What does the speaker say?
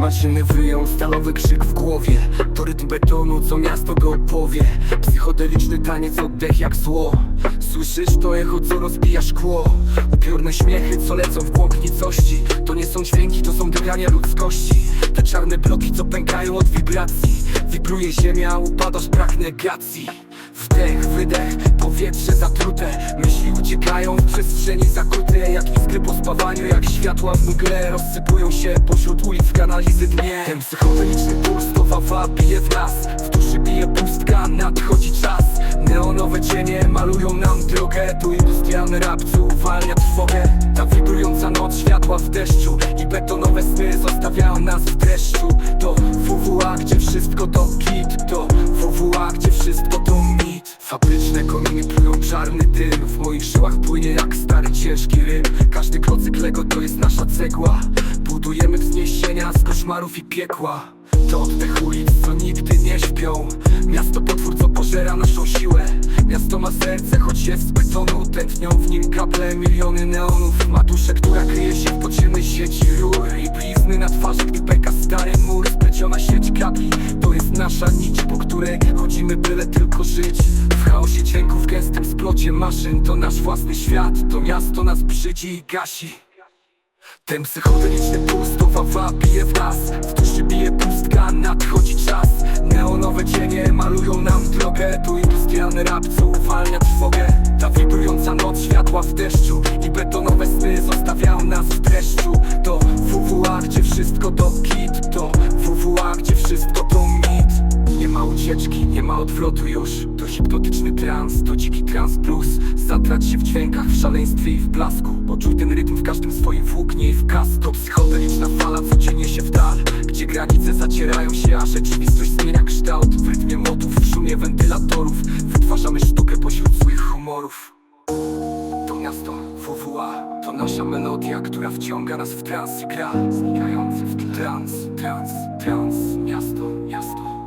Maszyny wyją stalowy krzyk w głowie. To rytm betonu, co miasto go opowie. Psychodeliczny taniec, oddech jak zło. Słyszysz to echo, co rozbija szkło. Upiorne śmiechy, co lecą w głąb nicości To nie są dźwięki, to są dygania ludzkości. Te czarne bloki, co pękają od wibracji. Wibruje ziemia, upadasz brak negacji. Wdech, wydech, powietrze zatrute. Myśli uciekają w przestrzeni zakute Jak iskry po jak światła w mgle Rozsypują się pośród ulic kanalizy dnie. Ten psychodeliczny puls to wawa bije w nas W duszy bije pustka, nadchodzi czas. Neonowe cienie malują nam drogę Tu industrialny rap, co uwalnia trwogę. Ta wibrująca noc światła w deszczu I betonowe sny zostawiają nas w dreszczu. To WWA, gdzie wszystko to kit To Fabryczne kominy plują czarny dym. W moich żyłach płynie jak stary ciężki rym. Każdy klocyk Lego to jest nasza cegła. Budujemy wzniesienia z koszmarów i piekła. To oddech ulic, co nigdy nie śpią. Miasto potwór, co pożera naszą siłę. Miasto ma serce, choć jest z betonu. Tętnią w nim kable, miliony neonów. Ma duszę, która kryje się w podziemnej nasza nić Po której chodzimy byle tylko żyć. W chaosie dźwięków, gęstym splocie maszyn. To nasz własny świat, to miasto nas brzydzi i gasi. Ten psychodeliczny puls to wawa bije w nas. W duszy bije pustka, nadchodzi czas. Neonowe cienie malują nam drogę. Tu industrialny rap, co uwalnia trwogę. Ta wibrująca noc światła w deszczu I betonowe sny zostawiają nas w dreszczu. To WWA, gdzie wszystko to odwrotu już. To hipnotyczny trans, to dziki trans plus. Zatrać się w dźwiękach, w szaleństwie i w blasku. Poczuj ten rytm w każdym swoim włóknie i w kas. To psychodeliczna fala, co cienie się w dal. Gdzie granice zacierają się, a rzeczywistość zmienia kształt. W rytmie motów, w szumie wentylatorów. Wytwarzamy sztukę pośród złych humorów. To miasto WWA To nasza melodia, która wciąga nas w trans i gra. Znikający w tle. trans, trans, trans. Miasto, miasto